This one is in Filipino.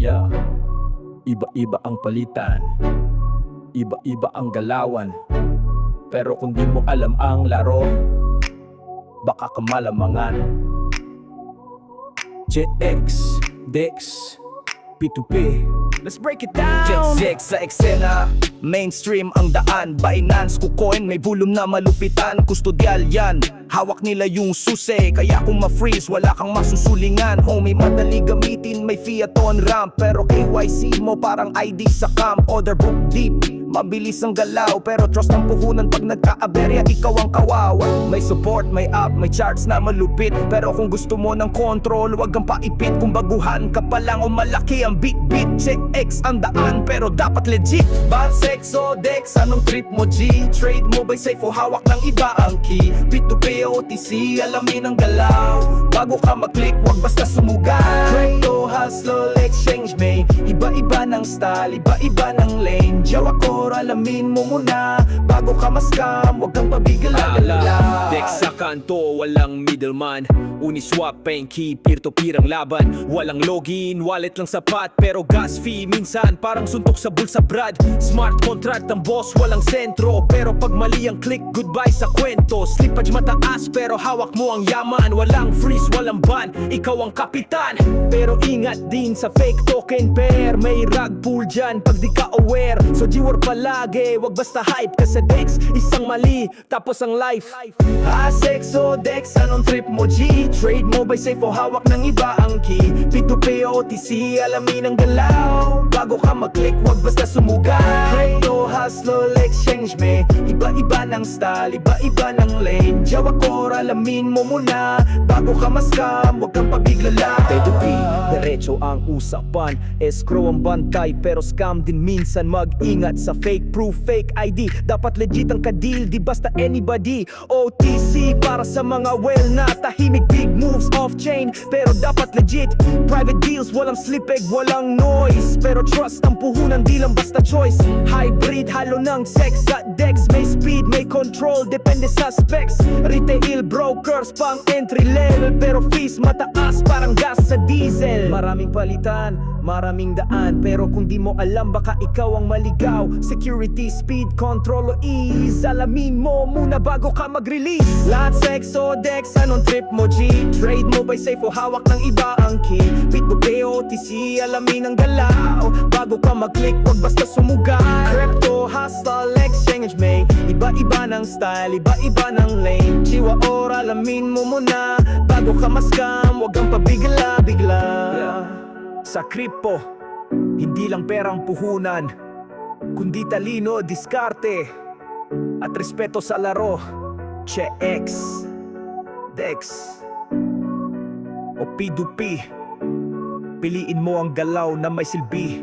Yeah. Iba-iba ang palitan. Iba-iba ang galawan. Pero kung di mo alam ang laro, baka ka malamangan. JX, Dex, P2P. Let's break it down! Check sa eksena Mainstream ang daan. Binance, kukoin, may volume na malupitan. Kustudyal yan. Hawak nila yung susi Kaya kung ma-freeze, wala kang masusulingan. Homie, madali gamitin May fiat on ramp. Pero KYC mo parang ID sa camp. Order book deep Mabilis ang galaw Pero trust ng puhunan Pag nagka-aberya, ikaw ang kawawa. May support, may app, may charts na malupit. Pero kung gusto mo ng control Huwag kang paipit. Kung baguhan ka pa lang O malaki ang bit-bit Check X ang daan. Pero dapat legit. Bad sex o dex Anong trip mo G? Trade mo by safe o hawak ng iba ang key? P2P OTC Alamin ang galaw. Bago ka mag-click Huwag basta sumugal. Crypto, hustle, exchange may Iba-iba ng style Iba-iba ng lane. Jawakor alamin mo muna. Bago ka ma-scam Huwag kang pabigala Dex sa kanto, walang middleman. Uniswap, key, peer-to-peer ang laban. Walang login, wallet lang sapat Pero gas fee, minsan parang suntok sa bulsa brad. Smart contract ang boss, walang sentro. Pero pag mali ang click, goodbye sa kwento. Slippage mataas, pero hawak mo ang yaman. Walang freeze, walang ban, ikaw ang kapitan. Pero ingat din sa fake token pair. May rug pull dyan pag di ka aware. So G-War palagi, wag basta hype. Ka sa Dex Isang mali, tapos ang life Asex o Dex, anong trip mo G? Trade mo by safe o hawak ng iba ang key? P2P o OTC, alamin ang galaw. Bago ka mag-click, wag basta sumugay Crypto, hustle, exchange me. Iba-iba ng style, iba-iba ng lane Jawakor, alamin mo muna. Bago ka ma-scam, wag kang pabiglala. P2P, diretso ang usapan. Escrow ang bantay pero scam din minsan. Mag-ingat sa fake proof, fake ID Dapat legit ang kadil, di basta anybody. OTC para sa mga well na Tahimik big moves off-chain Pero dapat legit Private deals, walang slip egg, walang noise. Pero trust ang puhunan, di lang basta choice. Hybrid, halo ng sex at dex. May speed, may control, depende sa specs Retail brokers, pang entry level Pero fees mataas, parang gas sa diesel. Maraming palitan, maraming daan Pero kung di mo alam, baka ikaw ang maligaw. Security, speed, control o ease. Alamin mo muna bago ka mag-release. Lahat sex o dex, anong trip mo G? Trade mo by safe o hawak ng iba ang key? P2P OTC, alamin ang galaw. Bago ka mag-click, wag basta sumugay Crypto, hustle, exchange may Iba-iba ng style, iba-iba ng lane. Chiwa or alamin mo muna. Bago ka ma-scam, wag kang pabigla-bigla. Sa kripo, hindi lang perang puhunan Kundi talino, diskarte At respeto sa laro. Che X Dex O P2P Piliin mo ang galaw na may silbi